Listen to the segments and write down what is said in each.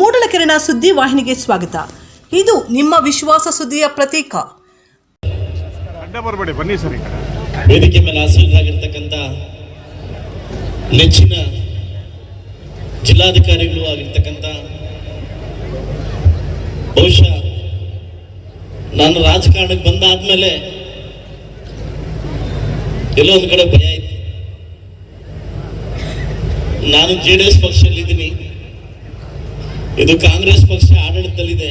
ಮೂಡಲಕೆರೆನ ಸುದ್ದಿ ವಾಹಿನಿಗೆ ಸ್ವಾಗತ. ಇದು ನಿಮ್ಮ ವಿಶ್ವಾಸ ಸುದ್ದಿಯ ಪ್ರತೀಕ. ಅಡ್ಡ ಬರಬೇಡಿ ಬನ್ನಿ ಸರ್ ವೇದಿಕೆ ಮೇಲೆ ಆಸೀನರಾಗಿರ್ತಕ್ಕಂಥ ನೆಚ್ಚಿನ ಜಿಲ್ಲಾಧಿಕಾರಿಗಳು ಆಗಿರ್ತಕ್ಕಂಥ ಬಹುಶಃ ನಾನು ರಾಜಕಾರಣಕ್ಕೆ ಬಂದಾದ್ಮೇಲೆ ಎಲ್ಲೋ ಒಂದು ಕಡೆ ಭಯ ಇತ್ತು. ನಾನು ಜೆ ಡಿ ಎಸ್ ಪಕ್ಷದಲ್ಲಿದ್ದೀನಿ. ಇದು ಕಾಂಗ್ರೆಸ್ ಪಕ್ಷ ಆಡಳಿತದಲ್ಲಿದೆ.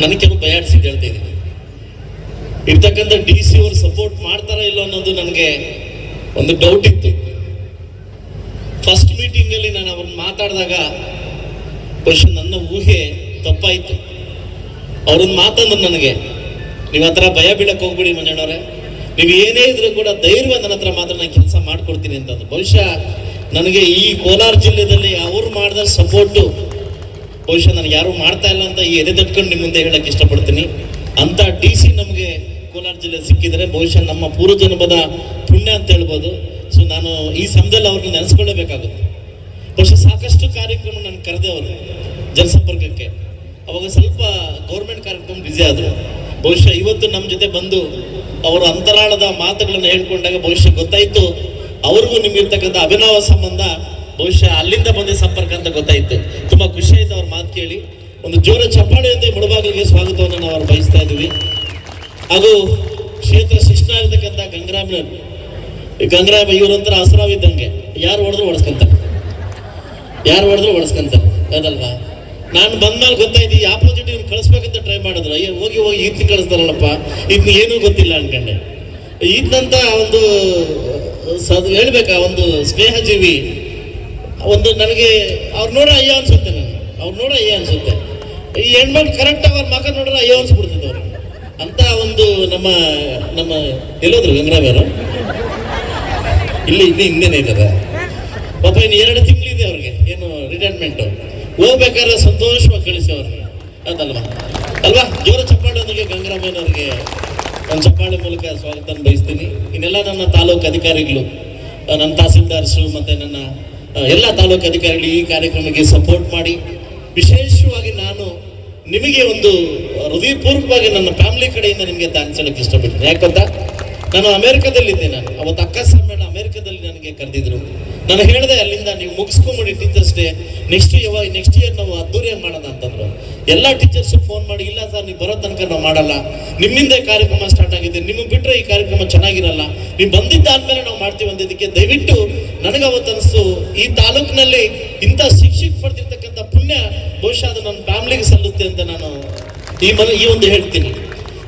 ನನಗೆ ಕೆಲವು ಆಡಿಸಿದ್ದು ಹೇಳ್ತಾ ಇದ್ದೀನಿ. ಇರ್ತಕ್ಕಂಥ ಡಿ ಸಿ ಅವರು ಸಪೋರ್ಟ್ ಮಾಡ್ತಾರ ಇಲ್ಲ ಅನ್ನೋದು ನನಗೆ ಒಂದು ಡೌಟ್ ಇತ್ತು. ಫಸ್ಟ್ ಮೀಟಿಂಗ್ ಅಲ್ಲಿ ನಾನು ಅವ್ರನ್ನ ಮಾತಾಡಿದಾಗ ಬಹುಶಃ ನನ್ನ ಊಹೆ ತಪ್ಪಾಯಿತು. ಅವ್ರನ್ನ ಮಾತಂದ್ರೆ ನನಗೆ, ನೀವು ಹತ್ರ ಭಯ ಬೀಳಕ್ಕೆ ಹೋಗ್ಬಿಡಿ ಮಂಜಣ್ಣವ್ರೆ. ನೀವು ಏನೇ ಇದ್ರೂ ಕೂಡ ಧೈರ್ಯ ನನ್ನ ಹತ್ರ ಮಾತ್ರ ನಾನು ಕೆಲಸ ಮಾಡ್ಕೊಡ್ತೀನಿ ಅಂತಂದು ಬಹುಶಃ ನನಗೆ ಈ ಕೋಲಾರ ಜಿಲ್ಲೆಯಲ್ಲಿ ಅವರು ಮಾಡಿದ ಸಪೋರ್ಟು ಬಹುಶಃ ನನಗೆ ಯಾರು ಮಾಡ್ತಾ ಇಲ್ಲ ಅಂತ ಈ ಎದೆ ತಟ್ಕೊಂಡು ನಿಮ್ಮ ಮುಂದೆ ಹೇಳಕ್ಕೆ ಇಷ್ಟಪಡ್ತೀನಿ. ಅಂತ ಡಿ ಸಿ ನಮಗೆ ಕೋಲಾರ ಜಿಲ್ಲೆ ಸಿಕ್ಕಿದರೆ ಬಹುಶಃ ನಮ್ಮ ಪೂರ್ವಜನ್ಮದ ಪುಣ್ಯ ಅಂತ ಹೇಳ್ಬೋದು. ಸೊ ನಾನು ಈ ಸಮಯದಲ್ಲಿ ಅವ್ರನ್ನ ನೆನೆಸ್ಕೊಳ್ಳೇಬೇಕಾಗುತ್ತೆ. ಬಹುಶಃ ಸಾಕಷ್ಟು ಕಾರ್ಯಕ್ರಮ ನಾನು ಕರೆದೆ ಅವರು ಜನಸಂಪರ್ಕಕ್ಕೆ ಅವಾಗ ಸ್ವಲ್ಪ ಗೌರ್ಮೆಂಟ್ ಕಾರ್ಯಕ್ರಮ ಬ್ಯುಸಿ ಆದರು. ಬಹುಶಃ ಇವತ್ತು ನಮ್ಮ ಜೊತೆ ಬಂದು ಅವರ ಅಂತರಾಳದ ಮಾತುಗಳನ್ನು ಹೇಳ್ಕೊಂಡಾಗ ಬಹುಶಃ ಗೊತ್ತಾಯಿತು ಅವ್ರಿಗೂ ನಿಮ್ಗಿರ್ತಕ್ಕಂಥ ಅಭಿನವ ಸಂಬಂಧ ಬಹುಶಃ ಅಲ್ಲಿಂದ ಬಂದ ಸಂಪರ್ಕ ಅಂತ ಗೊತ್ತಾಯಿತು. ತುಂಬ ಖುಷಿ ಆಯ್ತು ಅವ್ರ ಮಾತು ಕೇಳಿ. ಒಂದು ಜೋರ ಚಪ್ಪಾಳೆಯಂತೆ ಮುಡಬಾಗಿಲಿಗೆ ಸ್ವಾಗತವನ್ನು ನಾವು ಅವ್ರು ಬಯಸ್ತಾ ಇದ್ದೀವಿ. ಹಾಗೂ ಕ್ಷೇತ್ರ ಶಿಷ್ಟರಾಗಿರ್ತಕ್ಕಂಥ ಇರ್ತಕ್ಕಂಥ ಈ ಗಂಗರಾಮ ಇವರಂತರ ಹಸರಾವಿದ್ದಂಗೆ ಯಾರು ಹೊಡೆದ್ರು ಹೊಡೆಸ್ಕೊಂತಾರೆ ಯಾರು ಹೊಡೆದ್ರು ಹೊಡೆಸ್ಕೊಂತಾರೆ ಅದಲ್ವಾ? ನಾನು ಬಂದ್ಮೇಲೆ ಗೊತ್ತಾಯ್ತು ಈ ಆಪೋಸಿಟ್ ಇವ್ರು ಕಳಿಸ್ಬೇಕಂತ ಟ್ರೈ ಮಾಡಿದ್ರು. ಅಯ್ಯೋ, ಹೋಗಿ ಹೋಗಿ ಈತ್ನ ಕಳಿಸ್ತಾರಲ್ಲಪ್ಪ. ಇದನ್ನ ಏನೂ ಗೊತ್ತಿಲ್ಲ ಅನ್ಕಂಡೆ. ಈತನಂತ ಒಂದು ಸದ್ ಹೇಳ್ಬೇಕಾ, ಒಂದು ಸ್ನೇಹಜೀವಿ, ಒಂದು ನನಗೆ ಅವ್ರು ನೋಡ ಅಯ್ಯೋ ಅನ್ಸುತ್ತೆ ನನಗೆ. ಅವ್ರು ನೋಡ ಅಯ್ಯೋ ಅನ್ಸುತ್ತೆ. ಈ ಹೆಣ್ಮಕ್ಳು ಕರೆಕ್ಟಾಗಿ ಅವ್ರ ಮಗ ನೋಡ್ರೆ ಅಯ್ಯೋ ಅನ್ಸ್ಬಿಡ್ತದೆ ಅವ್ರು ಅಂತ ಒಂದು ನಮ್ಮ ನಮ್ಮ ಎಲ್ಲೋದ್ರು ಗಂಗರಾಮರು ಇಲ್ಲಿ ಇಲ್ಲಿ ಹಿಂದೆನೇ ಇದ್ದಾರೆ. ಪಾಪ ಇನ್ನು ಎರಡು ತಿಂಗಳಿದೆ ಅವ್ರಿಗೆ, ಏನು ರಿಟೈರ್ಮೆಂಟ್ ಹೋಗ್ಬೇಕಾದ್ರೆ ಸಂತೋಷವಾಗಿ ಕಳಿಸಿ ಅವ್ರಿಗೆ. ಅದಲ್ವಾ ಅಲ್ವಾ? ಜೋರ ಚಪ್ಪಾಳೊಂದಿಗೆ ಗಂಗರಾಮಯ್ಯನವ್ರಿಗೆ ಒಂದು ಚಪ್ಪಾಳೆ ಮೂಲಕ ಸ್ವಾಗತ ಬಯಸ್ತೀನಿ. ಇನ್ನೆಲ್ಲ ನನ್ನ ತಾಲೂಕು ಅಧಿಕಾರಿಗಳು ನನ್ನ ತಹಸೀಲ್ದಾರ್ಸು ಮತ್ತು ನನ್ನ ಎಲ್ಲ ತಾಲೂಕು ಅಧಿಕಾರಿಗಳು ಈ ಕಾರ್ಯಕ್ರಮಕ್ಕೆ ಸಪೋರ್ಟ್ ಮಾಡಿ. ವಿಶೇಷವಾಗಿ ನಾನು ನಿಮಗೆ ಒಂದು ಹೃದಯಪೂರ್ವಕವಾಗಿ ನನ್ನ ಫ್ಯಾಮಿಲಿ ಕಡೆಯಿಂದ ನಿಮಗೆ ಹೇಳಕ್ಕೆ ಇಷ್ಟಪಡ್ತೀನಿ. ಯಾಕಂತ ನಾನು ಅಮೆರಿಕದಲ್ಲಿದ್ದೆ ನಾನು. ಅವತ್ತು ಅಕ್ಕ ಸಮ್ಮೇಳನ ಅಮೆರಿಕದಲ್ಲಿ ನನಗೆ ಕರೆದಿದ್ರು. ನಾನು ಹೇಳಿದೆ, ಅಲ್ಲಿಂದ ನೀವು ಮುಗಿಸ್ಕೊಂಬಿಡಿ ಟೀಚರ್ಸ್ ಡೇ ನೆಕ್ಸ್ಟ್ ಯಾವಾಗ ನೆಕ್ಸ್ಟ್ ಇಯರ್ ನಾವು ಅದ್ದೂರಿಯಾಗಿ ಮಾಡೋಣ ಅಂತಂದ್ರು. ಎಲ್ಲ ಟೀಚರ್ಸ್ ಫೋನ್ ಮಾಡಿ, ಇಲ್ಲ ಸರ್, ನೀವು ಬರೋ ತನಕ ನಾವು ಮಾಡಲ್ಲ. ನಿಮ್ಮಿಂದ ಕಾರ್ಯಕ್ರಮ ಸ್ಟಾರ್ಟ್ ಆಗಿದೆ ನಿಮಗೆ ಬಿಟ್ಟರೆ ಈ ಕಾರ್ಯಕ್ರಮ ಚೆನ್ನಾಗಿರಲ್ಲ. ನೀವು ಬಂದಿದ್ದಾದ್ಮೇಲೆ ನಾವು ಮಾಡ್ತೀವಿ ಅಂದಿದ್ದಕ್ಕೆ ದಯವಿಟ್ಟು ನನಗೆ ಅವತ್ತು ಅನಿಸ್ತು ಈ ತಾಲೂಕಿನಲ್ಲಿ ಇಂಥ ಶಿಕ್ಷಕ ಪಡೆದಿರ್ತಕ್ಕಂಥ ಪುಣ್ಯ, ಬಹುಶಃ ಅದು ನನ್ನ ಫ್ಯಾಮ್ಲಿಗೆ ಸಲ್ಲುತ್ತೆ ಅಂತ ನಾನು ಈ ಮನೆ ಈ ಒಂದು ಹೇಳ್ತೀನಿ.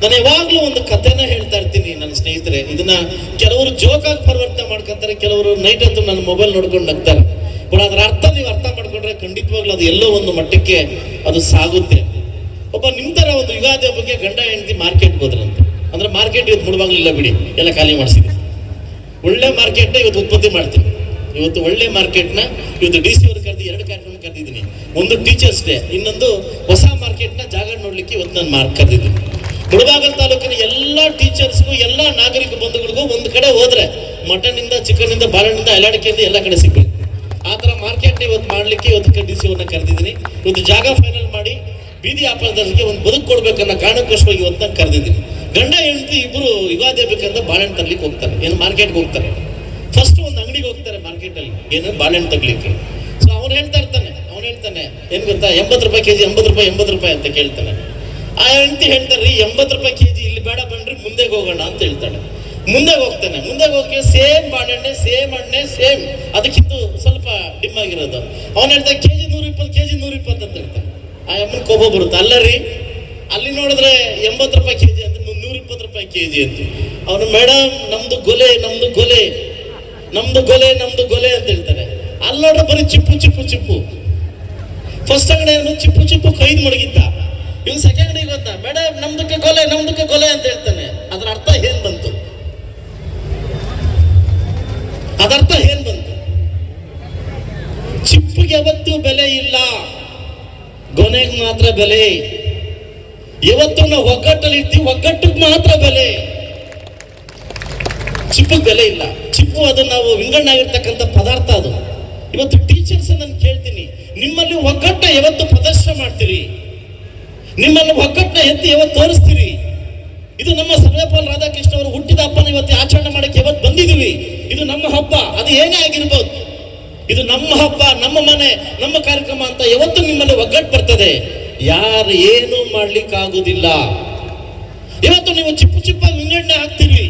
ನಾನು ಯಾವಾಗಲೂ ಒಂದು ಕಥೆನ ಹೇಳ್ತಾ ಇರ್ತೀನಿ ನನ್ನ ಸ್ನೇಹಿತರೆ. ಇದನ್ನ ಕೆಲವರು ಜೋಕಾಗಿ ಪರಿವರ್ತನೆ ಮಾಡ್ಕೊಂತಾರೆ, ಕೆಲವರು ನೈಟ್ ಅಂತ ನನ್ನ ಮೊಬೈಲ್ ನೋಡ್ಕೊಂಡು ನಗ್ತಾರೆ. ಬಟ್ ಅದರ ಅರ್ಥ ನೀವು ಅರ್ಥ ಮಾಡ್ಕೊಂಡ್ರೆ ಖಂಡಿತವಾಗ್ಲೂ ಅದು ಎಲ್ಲೋ ಒಂದು ಮಟ್ಟಕ್ಕೆ ಅದು ಸಾಗುತ್ತೆ. ಒಬ್ಬ ನಿಮ್ಮ ಥರ ಒಂದು ಯುಗಾದಿ ಬಗ್ಗೆ ಗಂಡ ಹೆಂಡತಿ ಮಾರ್ಕೆಟ್ಗೆ ಹೋದ್ರಂತೆ. ಅಂದ್ರೆ ಮಾರ್ಕೆಟ್ ಇವತ್ತು ಮುಳುವಾಗ್ಲಿಲ್ಲ ಬಿಡಿ, ಎಲ್ಲ ಖಾಲಿ ಮಾಡಿಸಿದೆ. ಒಳ್ಳೆ ಮಾರ್ಕೆಟ್ನ ಇವತ್ತು ಉತ್ಪತ್ತಿ ಮಾಡ್ತೀನಿ. ಇವತ್ತು ಒಳ್ಳೆ ಮಾರ್ಕೆಟ್ನ ಇವತ್ತು ಡಿ ಸಿ ಅವ್ರು ಕರೆದು ಎರಡು ಕಾರ್ಯಕ್ರಮ ಕರೆದಿದ್ದೀನಿ. ಒಂದು ಟೀಚರ್ಸ್ ಡೇ ಇನ್ನೊಂದು ಹೊಸ ಮಾರ್ಕೆಟ್ನ ಜಾಗ ನೋಡ್ಲಿಕ್ಕೆ ಇವತ್ತು ನಾನು ಮಾರ್ಕ್ ಕರೆದಿದ್ದೀನಿ. ಮುಳಬಾಗಲ್ ತಾಲೂಕಿನ ಎಲ್ಲ ಟೀಚರ್ಸ್ಗೂ, ಎಲ್ಲ ನಾಗರಿಕ ಬಂಧುಗಳಿಗೂ ಒಂದು ಕಡೆ ಹೋದ್ರೆ ಚಿಕನ್ ಇಂದ ಬಾಳೆಹಣ್ಣಿಂದ ಅಲಾಡಿಕೆಯಿಂದ ಎಲ್ಲ ಕಡೆ ಸಿಗ್ಬೇಕು ಆ ಥರ ಮಾರ್ಕೆಟ್ ಇವತ್ತು ಮಾಡಲಿಕ್ಕೆ ಇವತ್ತು ಡಿ ಸಿ ಅವ್ರನ್ನ ಕರೆದಿದ್ದೀನಿ. ಇವತ್ತು ಜಾಗ ಫೈನಲ್ ಮಾಡಿ ಬೀದಿ ವ್ಯಾಪಾರದವರಿಗೆ ಒಂದು ಬದುಕು ಕೊಡ್ಬೇಕನ್ನ ಕಾರಣಕ್ಕೋಸ್ಕರವಾಗಿ ಇವತ್ತು ಕರೆದಿದ್ದೀನಿ. ಗಂಡ, ಹೆಂಡತಿ ಇಬ್ಬರು ಯುಗಾದಿ ಬೇಕಂತ ಬಾಳೆಹಣ್ಣು ತರ್ಲಿಕ್ಕೆ ಹೋಗ್ತಾರೆ. ಏನು ಮಾರ್ಕೆಟ್ಗೆ ಹೋಗ್ತಾರೆ. ಫಸ್ಟ್ ಒಂದು ಅಂಗಡಿಗೆ ಹೋಗ್ತಾರೆ ಮಾರ್ಕೆಟಲ್ಲಿ. ಏನು ಬಾಳೆಹಣ್ಣು ತಗ್ಲಿಕ್ಕೆ ಸೊ ಅವ್ನು ಹೇಳ್ತಾ ಇರ್ತಾನೆ, ಅವ್ನು ಹೇಳ್ತಾನೆ, ಏನು ಗೊತ್ತಾ? ಎಂಬತ್ತು ರೂಪಾಯಿ ಕೆಜಿ, ಎಂಬತ್ತು ರೂಪಾಯಿ ಎಂಬತ್ತು ರೂಪಾಯಿ ಅಂತ ಕೇಳ್ತಾನೆ. ಆ ಹೆಂಡತಿ ಹೇಳ್ತಾರೆ, ರೀ, ಎಂಬತ್ತು ರೂಪಾಯಿ ಕೆಜಿ ಇಲ್ಲಿ ಬೇಡ, ಬನ್ರಿ ಮುಂದೆ ಹೋಗೋಣ ಅಂತ ಹೇಳ್ತಾಳೆ. ಮುಂದೆ ಹೋಗ್ತಾನೆ. ಮುಂದೆ ಹೋಗಿ ಸೇಮ್ ಬಾಳೆಹಣ್ಣೆ ಸೇಮ್ ಹಣ್ಣೆ ಸೇಮ್. ಅದಕ್ಕಿಂತ ಸ್ವಲ್ಪ ಡಿಮ್ ಆಗಿರೋದು. ಅವ್ನು ಹೇಳ್ತಾನೆ, ಕೆಜಿ ನೂರ ಇಪ್ಪತ್ತು ಕೆಜಿ ನೂರ ಇಪ್ಪತ್ತು ಅಂತ ಹೇಳ್ತಾನೆ. ಆ ಅಮ್ಮನ ಕೋಪ ಬರುತ್ತೆ. ಅಲ್ಲ ರೀ, ಅಲ್ಲಿ ನೋಡಿದ್ರೆ ಎಂಬತ್ತು ರೂಪಾಯಿ ಕೆಜಿ ಅಂತ ನೂರ ಇಪ್ಪತ್ತು ರೂಪಾಯಿ ಕೆಜಿ ಅಂತ. ಅವನು, ಮೇಡಮ್, ನಮ್ದು ಗೊಲೆ ನಮ್ದು ಗೊಲೆ ನಮ್ದು ಗೊಲೆ ನಮ್ದು ಗೊಲೆ ಅಂತ ಹೇಳ್ತಾರೆ ಅಲ್ಲಿ ನೋಡ್ರೆ ಬರೀ ಚಿಪ್ಪು ಚಿಪ್ಪು ಚಿಪ್ಪು. ಫಸ್ಟ್ ಅಂಗಡಿ ಚಿಪ್ಪು ಚಿಪ್ಪು ಕೈದು ಮಡಗಿದ್ದ. ಇವ್ ಸೆಕೆಂಡ್ ಗೊತ್ತ? ಮೇಡಮ್ ನಮ್ದಕ್ಕೆ ಕೊಲೆ ನಮ್ದಕ್ಕೆ ಕೊಲೆ ಅಂತ ಹೇಳ್ತಾನೆ. ಅದರ ಅರ್ಥ ಏನ್ ಬಂತು? ಅದರ್ಥ ಏನ್ ಬಂತು? ಚಿಪ್ಪಿಗೆ ಯಾವತ್ತೂ ಬೆಲೆ ಇಲ್ಲ. ಗೊನೆಗೆ ಮಾತ್ರ ಬೆಲೆ. ಯಾವತ್ತು ನಾವು ಒಗ್ಗಟ್ಟಲ್ಲಿ ಇರ್ತೀವಿ, ಒಗ್ಗಟ್ಟಿಗೆ ಮಾತ್ರ ಬೆಲೆ. ಚಿಪ್ಪಿಗೆ ಬೆಲೆ ಇಲ್ಲ. ಚಿಪ್ಪು ಅದು ನಾವು ವಿಂಗಡಣೆ ಆಗಿರ್ತಕ್ಕಂಥ ಪದಾರ್ಥ ಅದು. ಇವತ್ತು ಟೀಚರ್ಸ್ ನಾನು ಕೇಳ್ತೀನಿ. ನಿಮ್ಮಲ್ಲಿ ಒಗ್ಗಟ್ಟ ಯಾವತ್ತು ಪ್ರದರ್ಶನ ಮಾಡ್ತೀರಿ? ನಿಮ್ಮಲ್ಲಿ ಒಗ್ಗಟ್ಟನ್ನ ಎತ್ತಿ ಯಾವತ್ತು ತೋರಿಸ್ತೀರಿ? ಇದು ನಮ್ಮ ಸರ್ವೇಪಾಲ್ ರಾಧಾಕೃಷ್ಣ ಅವರು ಹುಟ್ಟಿದ ಹಬ್ಬನ ಇವತ್ತು ಆಚರಣೆ ಮಾಡಕ್ಕೆ ಯಾವತ್ತು ಬಂದಿದ್ದೀವಿ? ಇದು ನಮ್ಮ ಹಬ್ಬ, ಅದು ಏನೇ ಆಗಿರ್ಬೋದು. ಇದು ನಮ್ಮ ಹಬ್ಬ, ನಮ್ಮ ಮನೆ, ನಮ್ಮ ಕಾರ್ಯಕ್ರಮ ಅಂತ ಯಾವತ್ತು ನಿಮ್ಮಲ್ಲಿ ಒಗ್ಗಟ್ಟು ಬರ್ತದೆ? ಯಾರು ಏನು ಮಾಡ್ಲಿಕ್ಕಾಗೋದಿಲ್ಲ. ಇವತ್ತು ನೀವು ಚಿಪ್ಪು ಚಿಪ್ಪ ವಿಂಗಡಣೆ ಹಾಕ್ತೀವಿ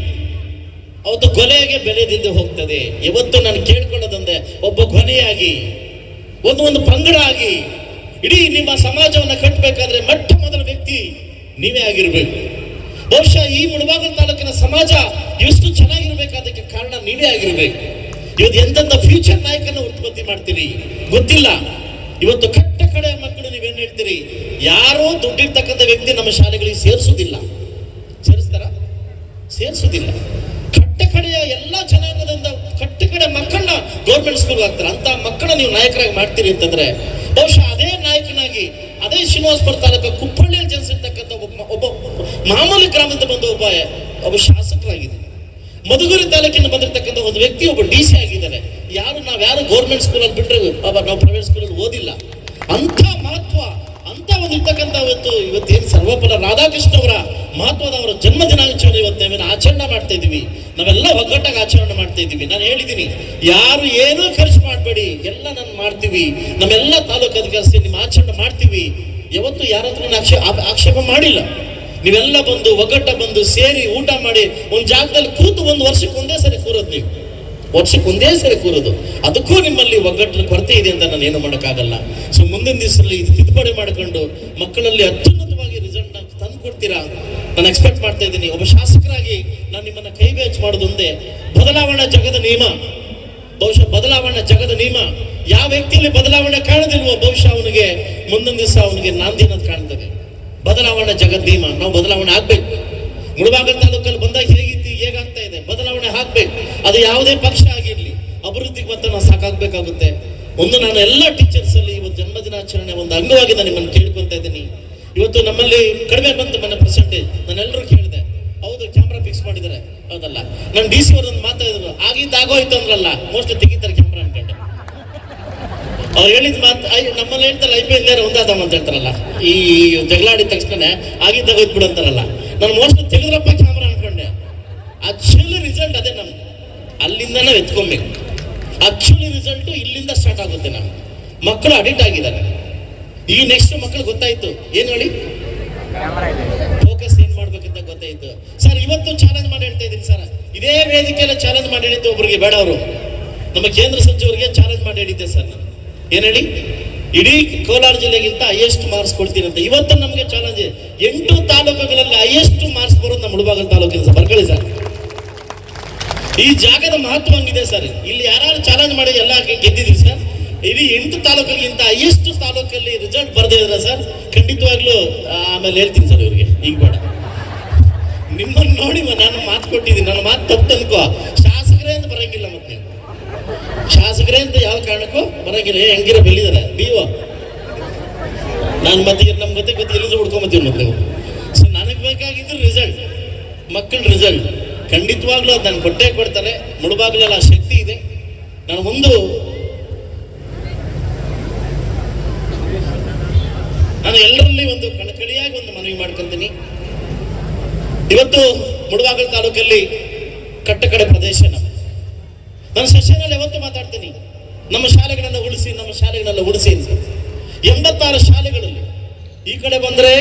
ಅವತ್ತು ಕೊಲೆಗೆ ಬೆಲೆದಿಂದ ಹೋಗ್ತದೆ. ಇವತ್ತು ನಾನು ಕೇಳ್ಕೊಳ್ಳೋದಂದೆ ಒಬ್ಬ ಕೊನೆಯಾಗಿ ಒಂದು ಒಂದು ಪಂಗಡ ಆಗಿ ಇಡೀ ನಿಮ್ಮ ಸಮಾಜವನ್ನು ಕಟ್ಟಬೇಕಾದ್ರೆ ಮೊಟ್ಟ ವ್ಯಕ್ತಿ ನೀವೇ ಆಗಿರ್ಬೇಕು. ಬಹುಶಃ ಈ ಮುಳಬಾಗಲ್ ತಾಲೂಕಿನ ಸಮಾಜ ಎಷ್ಟು ಚೆನ್ನಾಗಿರ್ಬೇಕಾದಕ್ಕೆ ಕಾರಣ ನೀವೇ ಆಗಿರ್ಬೇಕು. ಇವತ್ತು ಎಂತೆಂಥ ಫ್ಯೂಚರ್ ನಾಯಕನ ಉತ್ಪತ್ತಿ ಮಾಡ್ತೀರಿ? ಗೊತ್ತಿಲ್ಲ. ಇವತ್ತು ಕಟ್ಟ ಕಡೆ ಮಕ್ಕಳು ನೀವೇನು ಹೇಳ್ತೀರಿ? ಯಾರೋ ದುಡ್ಡಿರ್ತಕ್ಕಂಥ ವ್ಯಕ್ತಿ ನಮ್ಮ ಶಾಲೆಗಳಿಗೆ ಸೇರಿಸುವುದಿಲ್ಲ ಸೇರಿಸ್ತಾರ? ಸೇರಿಸುವುದಿಲ್ಲ ಕಟ್ಟ ಕಡೆಯ ಎಲ್ಲ ಜನಾಂಗದಿಂದ ಕಟ್ಟ ಕಡೆ ಮಕ್ಕಳನ್ನ ಗೌರ್ಮೆಂಟ್ ಸ್ಕೂಲ್ ಹಾಕ್ತಾರೆ. ಅಂತ ಮಕ್ಕಳನ್ನ ನೀವು ನಾಯಕರಾಗಿ ಮಾಡ್ತೀರಿ ಅಂತಂದ್ರೆ, ಬಹುಶಃ ಅದೇ ನಾಯಕನಾಗಿ ಅದೇ ಶ್ರೀನಿವಾಸ್ ತಾಲೂಕು ಕುಪ್ಪಳ್ಳಿಯಲ್ಲಿ ಜನಿಸಿರ್ತಕ್ಕಂಥ ಒಬ್ಬ ಒಬ್ಬ ಮಾಮೂಲಿ ಗ್ರಾಮದಿಂದ ಬಂದ ಒಬ್ಬ ಒಬ್ಬ ಶಾಸಕರಾಗಿದೆ ಮಧುಗುರಿ ತಾಲೂಕಿನ ಬಂದಿರತಕ್ಕಂಥ ಒಂದು ವ್ಯಕ್ತಿ ಒಬ್ಬ ಡಿ ಸಿ ಆಗಿದ್ದಾರೆ. ಯಾರು, ನಾವು ಯಾರು ಗೌರ್ಮೆಂಟ್ ಸ್ಕೂಲಲ್ಲಿ ಬಿಟ್ಟರೆ ನಾವು ಪ್ರೈವೇಟ್ ಸ್ಕೂಲಲ್ಲಿ ಓದಿಲ್ಲ. ಅಂಥ ಮಹತ್ವ ಅಂತ ಒಂದು ಇರ್ತಕ್ಕಂಥ ಇವತ್ತು ಇವತ್ತೇನು ಸರ್ವಪಲ ರಾಧಾಕೃಷ್ಣ ಅವರ ಮಹತ್ವದ ಅವರ ಜನ್ಮ ದಿನಾಚರಣೆ ಇವತ್ತು ನಾವೇನು ಆಚರಣೆ ಮಾಡ್ತಾ ಇದ್ದೀವಿ. ನಾವೆಲ್ಲ ಒಗ್ಗಟ್ಟಾಗಿ ಆಚರಣೆ ಮಾಡ್ತಾ ಇದ್ದೀವಿ. ನಾನು ಹೇಳಿದ್ದೀನಿ, ಯಾರು ಏನೂ ಖರ್ಚು ಮಾಡಬೇಡಿ. ಎಲ್ಲ ನಾನು ಮಾಡ್ತೀವಿ. ನಮ್ಮೆಲ್ಲ ತಾಲೂಕು ಅಧಿಕಾರಿ ನಿಮ್ಮ ಆಚರಣೆ ಮಾಡ್ತೀವಿ. ಯಾವತ್ತು ಯಾರ ಹತ್ರ ನಾನು ಆಕ್ಷೇಪ ಮಾಡಿಲ್ಲ. ನೀವೆಲ್ಲ ಬಂದು ಒಗ್ಗಟ್ಟ ಬಂದು ಸೇರಿ ಊಟ ಮಾಡಿ ಒಂದು ಜಾಗದಲ್ಲಿ ಕೂತು ಒಂದು ವರ್ಷಕ್ಕೆ ಒಂದೇ ಸರಿ ಕೂರೋದು ನೀವು. ವರ್ಷಕ್ಕೆ ಒಂದೇ ಸರಿ ಕೂರೋದು. ಅದಕ್ಕೂ ನಿಮ್ಮಲ್ಲಿ ಒಗ್ಗಟ್ಟಿನ ಕೊರತೆ ಇದೆ ಅಂತ ನಾನು ಏನು ಮಾಡೋಕ್ಕಾಗಲ್ಲ. ಸೊ ಮುಂದಿನ ದಿವಸದಲ್ಲಿ ಇದು ತಿದ್ದುಪಡಿ ಮಾಡಿಕೊಂಡು ಮಕ್ಕಳಲ್ಲಿ ಅತ್ಯುನ್ನತವಾಗಿ ರಿಸಲ್ಟ್ ಕೊಡ್ತೀರಾ ನಾನು ಎಕ್ಸ್ಪೆಕ್ಟ್ ಮಾಡ್ತಾ ಇದ್ದೀನಿ. ಒಬ್ಬ ಶಾಸಕರಾಗಿ ನಾನು ನಿಮ್ಮನ್ನ ಕೈ ಬೇಚ್ ಮಾಡೋದು ಬದಲಾವಣೆ ಜಗದ ನಿಯಮ. ಬಹುಶಃ ಬದಲಾವಣೆ ಜಗದ ನಿಯಮ. ಯಾವ ವ್ಯಕ್ತಿಯಲ್ಲಿ ಬದಲಾವಣೆ ಕಾಣದಿಲ್ವೋ ಬಹುಶಃ ಅವನಿಗೆ ಮುಂದೊಂದು ದಿವಸ ಅವನಿಗೆ ನಾಂದಿ ಅನ್ನೋದು ಕಾಣ್ತದೆ. ಬದಲಾವಣೆ ಜಗದ ನಿಯಮ. ನಾವು ಬದಲಾವಣೆ ಆಗ್ಬೇಕು. ಮುಳಬಾಗಲ್ ತಾಲೂಕಲ್ಲಿ ಬಂದಾಗ ಹೇಗಿತ್ತು ಹೇಗಾಗ್ತಾ ಇದೆ. ಬದಲಾವಣೆ ಹಾಕ್ಬೇಕು ಅದು ಯಾವುದೇ ಪಕ್ಷ ಆಗಿರ್ಲಿ, ಅಭಿವೃದ್ಧಿಗೆ ಮತ್ತೆ ನಾವು ಸಾಕಾಗಬೇಕಾಗುತ್ತೆ. ಒಂದು ನಾನು ಎಲ್ಲ ಟೀಚರ್ಸ್ ಅಲ್ಲಿ ಇವತ್ತು ಜನ್ಮದಿನಾಚರಣೆ ಒಂದು ಅಂಗವಾಗಿ ನಾನು ನಿಮ್ಮನ್ನು ಕೇಳ್ಕೊತಾ ಇದ್ದೀನಿ. ಇವತ್ತು ನಮ್ಮಲ್ಲಿ ಕಡಿಮೆ ಬಂತು ನನ್ನ ಪರ್ಸೆಂಟೇಜ್ ನಾನೆಲ್ಲರೂ ಕೇಳಿದೆ, ಹೌದು ಕ್ಯಾಮ್ರಾ ಫಿಕ್ಸ್ ಮಾಡಿದ್ದಾರೆ. ಹೌದಲ್ಲ. ನಾನು ಡಿ ಸಿ ಅವ್ರದ್ದು ಮಾತಾಡಿದ್ರು ಆಗಿದ್ದು ಆಗೋಯ್ತು ಅಂದ್ರಲ್ಲ ಮೋಸ್ಟ್ಲಿ ತೆಗಿತಾರೆ ಕ್ಯಾಮ್ರಾ ಅನ್ಕೊಂಡು. ಅವ್ರು ಹೇಳಿದ ಮಾತು ನಮ್ಮಲ್ಲಿ ಹೇಳ್ತಾರೆ, ಐ ಪಿ ಎಲ್ ಒಂದಾದಮ್ಮ ಅಂತ ಹೇಳ್ತಾರಲ್ಲ. ಈ ಜಗಳಾಡಿದ ತಕ್ಷಣ ಆಗಿದ್ದಾಗ ಹೋಯ್ತು ಬಿಡು ಅಂತಾರಲ್ಲ. ನಾನು ಮೋಸ್ಟ್ ತೆಗೆದ್ರಪ್ಪ ಕ್ಯಾಮ್ರಾ ಅನ್ಕೊಂಡೆ. ಆಕ್ಚುಲಿ ರಿಸಲ್ಟ್ ಅದೇ ನಮ್ಮ ಅಲ್ಲಿಂದನೇ ಎತ್ಕೊಬೇಕು. ಆಕ್ಚುಲಿ ರಿಸಲ್ಟ್ ಇಲ್ಲಿಂದ ಸ್ಟಾರ್ಟ್ ಆಗುತ್ತೆ ನಾವು ಮಕ್ಕಳು ಅಡಿಕ್ಟ್ ಆಗಿದ್ದಾರೆ. ಈಗ ನೆಕ್ಸ್ಟ್ ಮಕ್ಕಳು ಗೊತ್ತಾಯ್ತು. ಏನು ಹೇಳಿ? ಫೋಕಸ್ ಏನ್ ಮಾಡ್ಬೇಕಂತ ಗೊತ್ತಾಯ್ತು. ಸರ್ ಇವತ್ತು ಚಾಲೆಂಜ್ ಮಾಡಿ ಹೇಳ್ತಾ ಇದ್ದೀನಿ ಸರ್ ಇದೇ ವೇದಿಕೆಯಲ್ಲ ಚಾಲೆಂಜ್ ಮಾಡಿ ಹೇಳಿದ್ದು ಒಬ್ಬರಿಗೆ ಬೇಡ ಅವರು ನಮ್ಮ ಕೇಂದ್ರ ಸಚಿವರಿಗೆ ಚಾಲೆಂಜ್ ಮಾಡಿ ಹೇಳಿದ್ದೆ ಸರ್ ನಾನು ಏನ್ ಹೇಳಿ? ಇಡೀ ಕೋಲಾರ ಜಿಲ್ಲೆಗಿಂತ ಹೈಯೆಸ್ಟ್ ಮಾರ್ಕ್ಸ್ ಕೊಡ್ತೀನಿ ಅಂತ ಇವತ್ತು ನಮಗೆ ಚಾಲೆಂಜ್ ಎಂಟು ತಾಲೂಕುಗಳಲ್ಲಿ ಹೈಯೆಸ್ಟ್ ಮಾರ್ಕ್ಸ್ ಬರೋದು ನಮ್ಮ ಮುಳಬಾಗಲ್ ತಾಲೂಕಿನ ಸರ್. ಬರ್ಕೊಳ್ಳಿ ಸರ್ ಈ ಜಾಗದ ಮಹತ್ವ ಹಂಗಿದೆ ಸರ್ ಇಲ್ಲಿ ಯಾರು ಚಾಲೆಂಜ್ ಮಾಡಿ ಎಲ್ಲ ಗೆದ್ದಿದ್ದೀವಿ ಸರ್ ಇಡೀ ಎಂಟು ತಾಲೂಕಲ್ಲಿಗಿಂತ ಎಷ್ಟು ತಾಲೂಕಲ್ಲಿ ರಿಸಲ್ಟ್ ಬರದೇ ಇದ್ರ ಸರ್ ಖಂಡಿತವಾಗ್ಲೂ ಆಮೇಲೆ ಹೇಳ್ತೀನಿ ಸರ್ ಇವರಿಗೆ, ಈಗ ಬೇಡ. ನಿಮ್ಮನ್ನು ನೋಡಿ ನಾನು ಮಾತು ಕೊಟ್ಟಿದ್ದೀನಿ, ನನ್ನ ಮಾತು ತಪ್ಪು ಅನ್ಕೋ. ಶಾಸಕರೇ ಅಂತ ಬರಂಗಿಲ್ಲ ಮತ್ತೆ. ಶಾಸಕರೇ ಅಂತ ಯಾವ ಕಾರಣಕ್ಕೂ ಬರಂಗಿಲ್ಲ. ಹೆಂಗಿರೋ ಬೆಲ್ಲಿದಾರೆ ನೀವು. ನಾನು ಮತ್ತೆ ನಮ್ಮ ಗತಿ ಗತಿ ಎಲ್ಲಿಂದ ಹುಡ್ಕೊಂಬತ್ತೀವಿ ಮತ್ತೆ ಸೊ ನನಗೆ ಬೇಕಾಗಿದ್ದು ರಿಸಲ್ಟ್ ಮಕ್ಕಳ ರಿಸಲ್ಟ್ ಖಂಡಿತವಾಗ್ಲೂ ಅದು ನಾನು ಕೊಟ್ಟೇ ಕೊಡ್ತಾರೆ ಮುಳುಬಾಗ್ಲಲ್ಲಿ ಆ ಶಕ್ತಿ ಇದೆ. ನಾನು ಒಂದು ನಾನು ಎಲ್ಲರಲ್ಲಿ ಒಂದು ಕಣಕಡಿಯಾಗಿ ಒಂದು ಮನವಿ ಮಾಡ್ಕೊಂತೀನಿ. ಇವತ್ತು ಮುಡವಾಗಲ್ ತಾಲೂಕಲ್ಲಿ ಕಟ್ಟಕಡೆ ಪ್ರದೇಶ ನಾನು ಸೆಷನಲ್ಲಿ ಯಾವತ್ತು ಮಾತಾಡ್ತೀನಿ. ನಮ್ಮ ಶಾಲೆಗಳನ್ನ ಉಳಿಸಿ, ನಮ್ಮ ಶಾಲೆಗಳನ್ನ ಉಳಿಸಿ ಅಂತ. ಎಂಬತ್ತಾರು ಶಾಲೆಗಳಲ್ಲಿ ಈ ಕಡೆ ಬಂದ್ರೆ,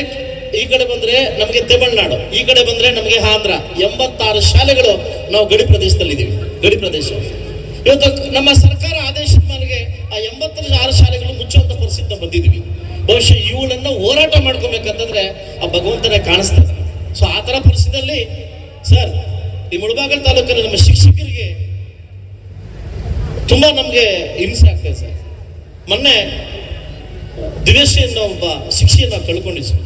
ಈ ಕಡೆ ಬಂದ್ರೆ ನಮಗೆ ತಮಿಳ್ನಾಡು, ಈ ಕಡೆ ಬಂದ್ರೆ ನಮಗೆ ಆಂಧ್ರ. ಎಂಬತ್ತಾರು ಶಾಲೆಗಳು ನಾವು ಗಡಿ ಪ್ರದೇಶದಲ್ಲಿದ್ದೀವಿ, ಗಡಿ ಪ್ರದೇಶ. ಇವತ್ತು ನಮ್ಮ ಸರ್ಕಾರ ಆದೇಶದ ಮೇರೆಗೆ ಆ ಎಂಬತ್ತರ ಆರು ಶಾಲೆಗಳು ಮುಚ್ಚುವಂತ ಪರಿಸ್ಥಿತಿ ಬಂದಿದ್ದೀವಿ. ಬಹುಶಃ ಇವುಗಳನ್ನ ಹೋರಾಟ ಮಾಡ್ಕೋಬೇಕಂತಂದ್ರೆ ಆ ಭಗವಂತನೇ ಕಾಣಿಸ್ತದೆ ಸೊ ಆ ಥರ ಪರಿಸ್ಥಿತಿಯಲ್ಲಿ ಸರ್ ಈ ಮುಳಬಾಗಲ್ ತಾಲೂಕಲ್ಲಿ ನಮ್ಮ ಶಿಕ್ಷಕರಿಗೆ ತುಂಬಾ ನಮಗೆ ಹಿಂಸೆ ಆಗ್ತದೆ ಸರ್ ಮೊನ್ನೆ ದಿವೇಶಿ ಅನ್ನೋ ಒಬ್ಬ ಶಿಕ್ಷೆಯನ್ನು ಕಳ್ಕೊಂಡಿದ್ವಿ.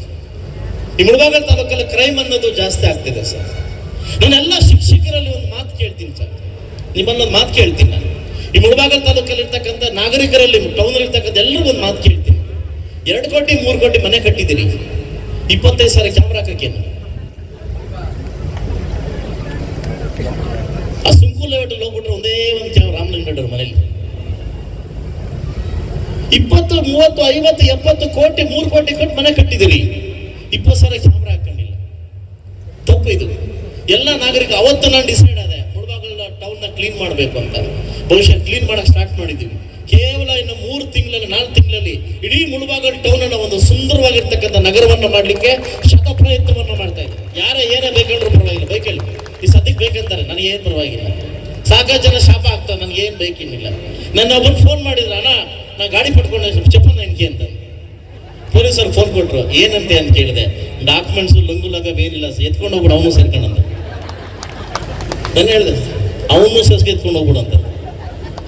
ಈ ಮುಳಬಾಗಲ್ ತಾಲೂಕಲ್ಲಿ ಕ್ರೈಮ್ ಅನ್ನೋದು ಜಾಸ್ತಿ ಆಗ್ತಿದೆ ಸರ್ ನಾನೆಲ್ಲ ಶಿಕ್ಷಕರಲ್ಲಿ ಒಂದು ಮಾತು ಕೇಳ್ತೀನಿ ಸರ್ ನಿಮ್ಮನ್ನೊಂದು ಮಾತು ಕೇಳ್ತೀನಿ ನಾನು. ಈ ಮುಳಬಾಗಲ್ ತಾಲೂಕಲ್ಲಿ ಇರ್ತಕ್ಕಂಥ ನಾಗರಿಕರಲ್ಲಿ ಟೌನ್ ಇರ್ತಕ್ಕಂಥ ಎಲ್ಲರಿಗೂ ಒಂದು ಮಾತು ಕೇಳ್ತೀನಿ. ಎರಡು ಕೋಟಿ, ಮೂರು ಕೋಟಿ ಮನೆ ಕಟ್ಟಿದ್ದೀರಿ. ಇಪ್ಪತ್ತೈದು ಸಾವಿರ ಕ್ಯಾಮ್ರಾ ಹಾಕಕ್ಕೇನು ಆ ಸುಂಕುಲ ಲೇಔಟ್ ಹೋಗ್ಬಿಟ್ರೆ ಒಂದೇ ಒಂದು ಕ್ಯಾಮ್ರಾ ರಾಮಲಿಂಗಡ್ಡವ್ರ ಮನೇಲಿ. ಇಪ್ಪತ್ತು, ಮೂವತ್ತು, ಐವತ್ತು, ಎಪ್ಪತ್ತು ಕೋಟಿ, ಮೂರು ಕೋಟಿ ಕೊಟ್ಟು ಮನೆ ಕಟ್ಟಿದ್ದೀರಿ. ಇಪ್ಪತ್ತು ಸಾವಿರ ಕ್ಯಾಮ್ರಾ ಹಾಕೊಂಡಿಲ್ಲ ತಪ್ಪು ಇದು. ಎಲ್ಲ ನಾಗರಿಕ ಅವತ್ತು ನಾನು ಡಿಸೈಡ್ ಆದೆ ಮುಳಬಾಗಲ ಟೌನ್ನ ಕ್ಲೀನ್ ಮಾಡಬೇಕು ಅಂತ. ಬಹುಶಃ ಕ್ಲೀನ್ ಮಾಡಕ್ ಸ್ಟಾರ್ಟ್ ಮಾಡಿದ್ದೀವಿ. ಇನ್ನು ಮೂರು ತಿಂಗಳಲ್ಲಿ, ನಾಲ್ಕು ತಿಂಗಳಲ್ಲಿ ಇಡೀ ಮುಳುಬಾಗಲ್ ಟೌನ್ ಅನ್ನ ಒಂದು ಸುಂದರವಾಗಿರ್ತಕ್ಕಂಥ ನಗರವನ್ನ ಮಾಡಲಿಕ್ಕೆ ಶತ ಪ್ರಯತ್ನವನ್ನ ಮಾಡ್ತಾ ಇದ್ದಾರೆ. ಯಾರ ಏನೇ ಬೇಕಂದ್ರೂ ಪರವಾಗಿಲ್ಲ. ಬೇಕೇಳಿ ಈ ಸದ್ಯಕ್ಕೆ ಬೇಕಂತಾರೆ. ನನಗೆ ಏನು ಪರವಾಗಿಲ್ಲ. ಸಾಕಷ್ಟು ಜನ ಶಾಪ ಆಗ್ತಾರೆ. ನನಗೆ ಏನು ಬೇಕೇನಿಲ್ಲ ನನ್ನ ಒಬ್ಬರು ಫೋನ್ ಮಾಡಿದ್ರ, ಅಣ್ಣ, ನಾ ಗಾಡಿ ಪಡ್ಕೊಂಡೆ ಚಪ್ಪ ನನಗೆ ಅಂತ. ಪೊಲೀಸರು ಫೋನ್ ಕೊಟ್ರು, ಏನಂತೆ? ಅಂತ ಕೇಳಿದೆ. ಡಾಕ್ಯುಮೆಂಟ್ಸ್ ಲಂಗು ಲಗ ಏನಿಲ್ಲ ಎತ್ಕೊಂಡು ಹೋಗ್ಬಿಡು, ಅವನು ಸೇರ್ಕೊಂಡಂತ. ನಾನು ಹೇಳಿದೆ, ಅವನು ಸೇರ್ಸ್ಗೆ ಎತ್ಕೊಂಡು ಹೋಗ್ಬಿಡು ಅಂತ.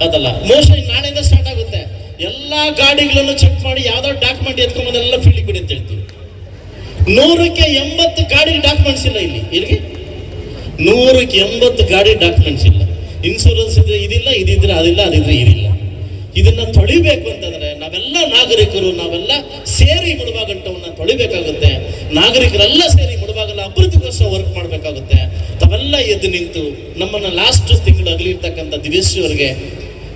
ಅದಲ್ಲ. ಮೋಸ್ಟ್ಲಿ ನಾಳೆಯಿಂದ ಎಲ್ಲಾ ಗಾಡಿಗಳನ್ನು ಚೆಕ್ ಮಾಡಿ ಯಾವ್ದೋ ಡಾಕ್ಯುಮೆಂಟ್ ಎತ್ಕೊಂಬಂದೆಲ್ಲ ಫೀಲ್ಡ್ ಬಿಡಿ ಅಂತ ಹೇಳ್ತೀವಿ ನೂರಕ್ಕೆ ಎಂಬತ್ತು ಗಾಡಿ ಡಾಕ್ಯುಮೆಂಟ್ಸ್ ಇಲ್ಲ ಇಲ್ಲಿ. ಇಲ್ಲಿಗೆ ನೂರಕ್ಕೆ ಎಂಬತ್ತು ಗಾಡಿ ಡಾಕ್ಯುಮೆಂಟ್ಸ್ ಇಲ್ಲ. ಇನ್ಸೂರೆನ್ಸ್ ಇದ್ರೆ ಇದಿಲ್ಲ, ಇದಿದ್ರೆ ಅದಿಲ್ಲ, ಅದಿದ್ರೆ ಇದಿಲ್ಲ. ಇದನ್ನ ತೊಳಿಬೇಕು ಅಂತಂದ್ರೆ ನಾವೆಲ್ಲ ನಾಗರಿಕರು, ನಾವೆಲ್ಲ ಸೇರಿ ಮುಡುವಾಗಂಟವನ್ನ ತೊಳಿಬೇಕಾಗುತ್ತೆ. ನಾಗರಿಕರೆಲ್ಲ ಸೇರಿ ಮುಳುಬಾಗಲ ಅಭಿವೃದ್ಧಿಗೋಸ್ಕರ ವರ್ಕ್ ಮಾಡಬೇಕಾಗುತ್ತೆ. ತಾವೆಲ್ಲ ಎದ್ದು ನಿಂತು ನಮ್ಮನ್ನ ಲಾಸ್ಟ್ ತಿಂಗಳು ಅಗಲಿರ್ತಕ್ಕಂಥ ದಿವೇಶಿ ಅವರಿಗೆ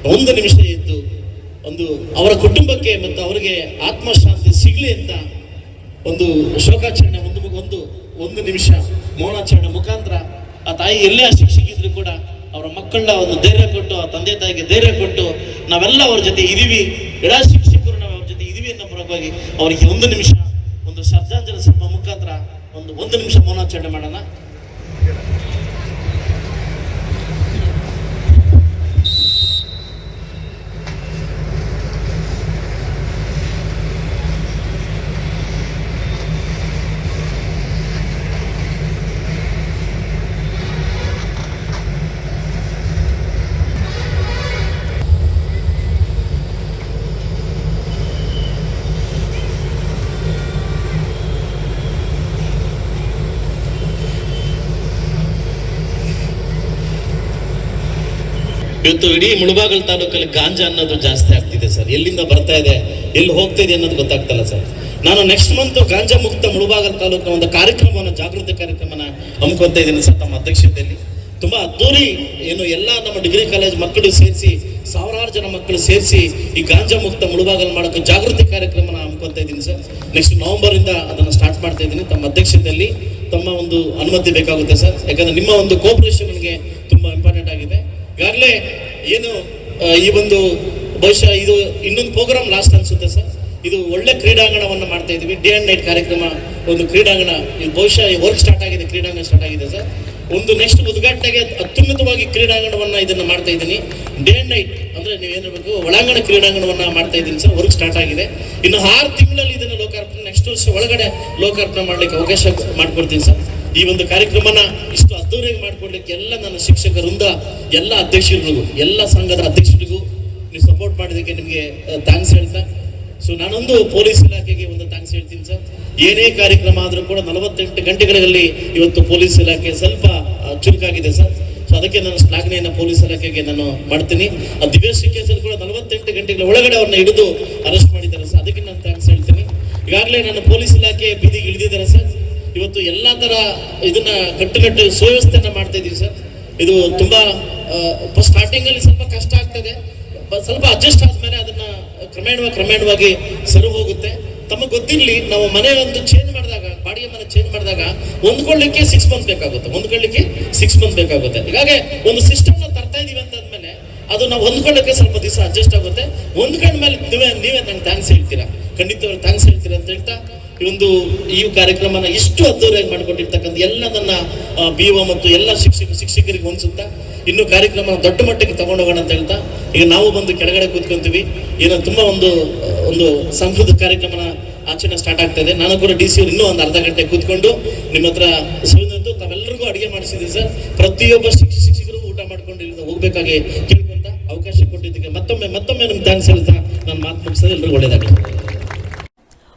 ಒಂದು ನಿಮಿಷ ಎದ್ದು ಒಂದು ಅವರ ಕುಟುಂಬಕ್ಕೆ ಮತ್ತು ಅವರಿಗೆ ಆತ್ಮಶಾಂತಿ ಸಿಗಲಿ ಅಂತ ಒಂದು ಶೋಕಾಚರಣೆ ಒಂದು ಒಂದು ಒಂದು ನಿಮಿಷ ಮೌನಾಚರಣೆ ಮುಖಾಂತರ ಆ ತಾಯಿ ಎಲ್ಲೇ ಶಿಕ್ಷಕಿದ್ರು ಕೂಡ ಅವರ ಮಕ್ಕಳನ್ನ ಒಂದು ಧೈರ್ಯ ಕೊಟ್ಟು, ಆ ತಂದೆ ತಾಯಿಗೆ ಧೈರ್ಯ ಕೊಟ್ಟು ನಾವೆಲ್ಲ ಅವ್ರ ಜೊತೆ ಇದೀವಿ ಎಡ ಶಿಕ್ಷಕರು ನಾವು ಅವ್ರ ಜೊತೆ ಇದೀವಿ ಅನ್ನೋ ಪರವಾಗಿ ಅವರಿಗೆ ಒಂದು ನಿಮಿಷ, ಒಂದು ಶ್ರದ್ಧಾಂಜಲಿ ಸ್ವಲ್ಪ ಮುಖಾಂತರ ಒಂದು ಒಂದು ನಿಮಿಷ ಮೌನಾಚರಣೆ ಮಾಡೋಣ. ಇವತ್ತು ಇಡೀ ಮುಳಬಾಗಲ್ ತಾಲೂಕಲ್ಲಿ ಗಾಂಜಾ ಅನ್ನೋದು ಜಾಸ್ತಿ ಆಗ್ತಿದೆ ಸರ್. ಎಲ್ಲಿಂದ ಬರ್ತಾ ಇದೆ, ಎಲ್ಲಿ ಹೋಗ್ತಾ ಇದೆ ಅನ್ನೋದು ಗೊತ್ತಾಗ್ತಲ್ಲ ಸರ್. ನಾನು ನೆಕ್ಸ್ಟ್ ಮಂತ್ ಗಾಂಜಾ ಮುಕ್ತ ಮುಳಬಾಗಲ್ ತಾಲೂಕಿನ ಒಂದು ಕಾರ್ಯಕ್ರಮವನ್ನು, ಜಾಗೃತಿ ಕಾರ್ಯಕ್ರಮನ ಹಮ್ಮಿಕೊಂತ ಇದ್ದೀನಿ ಸರ್ ತಮ್ಮ ಅಧ್ಯಕ್ಷತೆಯಲ್ಲಿ. ತುಂಬಾ ಅದ್ದೂರಿ ಏನು ಎಲ್ಲ ನಮ್ಮ ಡಿಗ್ರಿ ಕಾಲೇಜ್ ಮಕ್ಕಳು ಸೇರಿಸಿ, ಸಾವಿರಾರು ಜನ ಮಕ್ಕಳು ಸೇರಿಸಿ ಈ ಗಾಂಜಾ ಮುಕ್ತ ಮುಳುಬಾಗಲ್ ಮಾಡೋಕೆ ಜಾಗೃತಿ ಕಾರ್ಯಕ್ರಮನ ಹಮ್ಮಿಕೊಂತ ಇದ್ದೀನಿ ಸರ್. ನೆಕ್ಸ್ಟ್ ನವೆಂಬರ್ ಇಂದ ಅದನ್ನು ಸ್ಟಾರ್ಟ್ ಮಾಡ್ತಾ ಇದ್ದೀನಿ ತಮ್ಮ ಅಧ್ಯಕ್ಷತೆಯಲ್ಲಿ. ತಮ್ಮ ಒಂದು ಅನುಮತಿ ಬೇಕಾಗುತ್ತೆ ಸರ್. ಯಾಕಂದ್ರೆ ನಿಮ್ಮ ಒಂದು ಕೋಪರೇಷನ್ ನನಗೆ ತುಂಬಾ ಇಂಪಾರ್ಟೆಂಟ್ ಆಗಿದೆ. ಈಗಾಗಲೇ ಏನು ಈ ಒಂದು ಬಹುಶಃ ಇದು ಇನ್ನೊಂದು ಪ್ರೋಗ್ರಾಮ್ ಲಾಸ್ಟ್ ಅನ್ಸುತ್ತೆ ಸರ್. ಇದು ಒಳ್ಳೆ ಕ್ರೀಡಾಂಗಣವನ್ನು ಮಾಡ್ತಾ ಇದೀವಿ. ಡೇ ಅಂಡ್ ನೈಟ್ ಕಾರ್ಯಕ್ರಮ ಒಂದು ಕ್ರೀಡಾಂಗಣ. ಇದು ಬಹುಶಃ ವರ್ಕ್ ಸ್ಟಾರ್ಟ್ ಆಗಿದೆ, ಕ್ರೀಡಾಂಗಣ ಸ್ಟಾರ್ಟ್ ಆಗಿದೆ ಸರ್. ಒಂದು ನೆಕ್ಸ್ಟ್ ಉದ್ಘಾಟನೆಗೆ ಅತ್ಯುನ್ನತವಾಗಿ ಕ್ರೀಡಾಂಗಣವನ್ನ ಇದನ್ನ ಮಾಡ್ತಾ ಇದ್ದೀನಿ. ಡೇ ಅಂಡ್ ನೈಟ್ ಅಂದ್ರೆ ನೀವೇನಿರಬೇಕು ಒಳಾಂಗಣ ಕ್ರೀಡಾಂಗಣವನ್ನ ಮಾಡ್ತಾ ಇದ್ದೀನಿ ಸರ್. ವರ್ಕ್ ಸ್ಟಾರ್ಟ್ ಆಗಿದೆ. ಇನ್ನು ಆರು ತಿಂಗಳಲ್ಲಿ ಇದನ್ನ ಲೋಕಾರ್ಪಣೆ ನೆಕ್ಸ್ಟ್ ವರ್ಷ ಒಳಗಡೆ ಲೋಕಾರ್ಪಣೆ ಮಾಡ್ಲಿಕ್ಕೆ ಅವಕಾಶ ಮಾಡ್ಕೊಡ್ತೀನಿ ಸರ್. ಈ ಒಂದು ಕಾರ್ಯಕ್ರಮನ ಇಷ್ಟು ಅದ್ದೂರಿಯಾಗಿ ಮಾಡ್ಕೊಡ್ಲಿಕ್ಕೆ ಎಲ್ಲ ನನ್ನ ಶಿಕ್ಷಕರಿಂದ ಎಲ್ಲ ಅಧ್ಯಕ್ಷರಿಗೂ, ಎಲ್ಲ ಸಂಘದ ಅಧ್ಯಕ್ಷರಿಗೂ ನೀವು ಸಪೋರ್ಟ್ ಮಾಡಿದ್ದಕ್ಕೆ ನಿಮಗೆ ಥ್ಯಾಂಕ್ಸ್ ಹೇಳ್ತಾ. ಸೊ ನಾನೊಂದು ಪೊಲೀಸ್ ಇಲಾಖೆಗೆ ಒಂದು ಥ್ಯಾಂಕ್ಸ್ ಹೇಳ್ತೀನಿ ಸರ್. ಏನೇ ಕಾರ್ಯಕ್ರಮ ಆದರೂ ಕೂಡ ನಲವತ್ತೆಂಟು ಗಂಟೆಗಳಲ್ಲಿ ಇವತ್ತು ಪೊಲೀಸ್ ಇಲಾಖೆ ಸ್ವಲ್ಪ ಚುರುಕಾಗಿದೆ ಸರ್. ಸೊ ಅದಕ್ಕೆ ನಾನು ಶ್ಲಾಘನೆಯನ್ನು ಪೊಲೀಸ್ ಇಲಾಖೆಗೆ ನಾನು ಮಾಡ್ತೀನಿ. ಆ ದಿವ್ಯಶ್ರೀ ಕೇಸಲ್ಲಿ ಕೂಡ ನಲವತ್ತೆಂಟು ಗಂಟೆಗಳ ಒಳಗಡೆ ಅವ್ರನ್ನ ಹಿಡಿದು ಅರೆಸ್ಟ್ ಮಾಡಿದ್ದಾರೆ ಸರ್. ಅದಕ್ಕೆ ನಾನು ಥ್ಯಾಂಕ್ಸ್ ಹೇಳ್ತೀನಿ. ಈಗಾಗಲೇ ನಾನು ಪೊಲೀಸ್ ಇಲಾಖೆ ಬೀದಿಗೆ ಇಳಿದಿದ್ದಾರೆ ಸರ್. ಇವತ್ತು ಎಲ್ಲ ತರ ಇದನ್ನ ಕಟ್ಟುಕಟ್ಟು ಸುವ್ಯವಸ್ಥೆಯನ್ನ ಮಾಡ್ತಾ ಇದೀವಿ ಸರ್. ಇದು ತುಂಬಾ ಸ್ಟಾರ್ಟಿಂಗ್ ಅಲ್ಲಿ ಸ್ವಲ್ಪ ಕಷ್ಟ ಆಗ್ತದೆ. ಸ್ವಲ್ಪ ಅಡ್ಜಸ್ಟ್ ಆದ್ಮೇಲೆ ಅದನ್ನ ಕ್ರಮೇಣ ಕ್ರಮೇಣವಾಗಿ ಸರಿ ಹೋಗುತ್ತೆ. ತಮಗೆ ಗೊತ್ತಿರಲಿ, ನಾವು ಮನೆ ಒಂದು ಚೇಂಜ್ ಮಾಡಿದಾಗ, ಬಾಡಿಗೆ ಮನೆ ಚೇಂಜ್ ಮಾಡಿದಾಗ ಹೊಂದ್ಕೊಳ್ಳಿಕ್ಕೆ ಸಿಕ್ಸ್ ಮಂತ್ ಬೇಕಾಗುತ್ತೆ. ಹೊಂದ್ಕೊಳ್ಳಿಕ್ಕೆ ಸಿಕ್ಸ್ ಮಂತ್ ಬೇಕಾಗುತ್ತೆ. ಹೀಗಾಗಿ ಒಂದು ಸಿಸ್ಟಮ್ನ ತರ್ತಾ ಇದೀವಿ ಅಂತಂದ್ಮೇಲೆ ಅದು ನಾವು ಹೊಂದ್ಕೊಳ್ಳೋಕ್ಕೆ ಸ್ವಲ್ಪ ದಿವಸ ಅಡ್ಜಸ್ಟ್ ಆಗುತ್ತೆ. ಹೊಂದ್ಕೊಂಡ್ಮೇಲೆ ನೀವೇ ನೀವೇ ನಂಗೆ ಥ್ಯಾಂಕ್ಸ್ ಹೇಳ್ತೀರಾ? ಖಂಡಿತವಾಗಿ ಥ್ಯಾಂಕ್ಸ್ ಹೇಳ್ತೀರಾ ಅಂತ ಹೇಳ್ತಾ ಒಂದು ಈ ಕಾರ್ಯಕ್ರಮನ ಇಷ್ಟು ಅದ್ದೂರಿಯಾಗಿ ಮಾಡಿಕೊಂಡಿರ್ತಕ್ಕಂಥ ಎಲ್ಲದನ್ನ ಬಿ ಒ ಮತ್ತು ಎಲ್ಲ ಶಿಕ್ಷಕ, ಶಿಕ್ಷಕರಿಗೆ ಹೊಂದಿಸುತ್ತಾ, ಇನ್ನು ಕಾರ್ಯಕ್ರಮ ದೊಡ್ಡ ಮಟ್ಟಕ್ಕೆ ತಗೊಂಡೋಗೋಣ ಅಂತ ಹೇಳ್ತಾ, ಈಗ ನಾವು ಬಂದು ಕೆಳಗಡೆ ಕೂತ್ಕೊಂತೀವಿ. ಏನೋ ತುಂಬಾ ಒಂದು ಒಂದು ಸಂಸ್ಕೃತ ಕಾರ್ಯಕ್ರಮನ ಆಚರಣೆ ಸ್ಟಾರ್ಟ್ ಆಗ್ತಾ ಇದೆ. ನಾನು ಕೂಡ ಡಿ ಸಿ ಇನ್ನೂ ಒಂದು ಅರ್ಧ ಗಂಟೆ ಕೂತ್ಕೊಂಡು ನಿಮ್ಮ ಹತ್ರ ಸುಳಿದಂತು ತಾವೆಲ್ಲರಿಗೂ ಅಡುಗೆ ಮಾಡಿಸಿದ್ದೀನಿ ಸರ್. ಪ್ರತಿಯೊಬ್ಬ ಶಿಕ್ಷಕ ಶಿಕ್ಷಕರು ಊಟ ಮಾಡ್ಕೊಂಡು ಇಲ್ಲಿಂದ ಹೋಗ್ಬೇಕಾಗಿ ಕೇಳ್ಕೊಂತ ಅವಕಾಶ ಕೊಟ್ಟಿದ್ದಕ್ಕೆ ಮತ್ತೊಮ್ಮೆ ಮತ್ತೊಮ್ಮೆ ನಿಮ್ಗೆ ಥ್ಯಾಂಕ್ಸ್ ಹೇಳ್ತಾ ನಾನು ಮಾತು ಮುಗಿಸೋದು ಎಲ್ಲರಿಗೂ ಒಳ್ಳೇದಾಗಲಿ.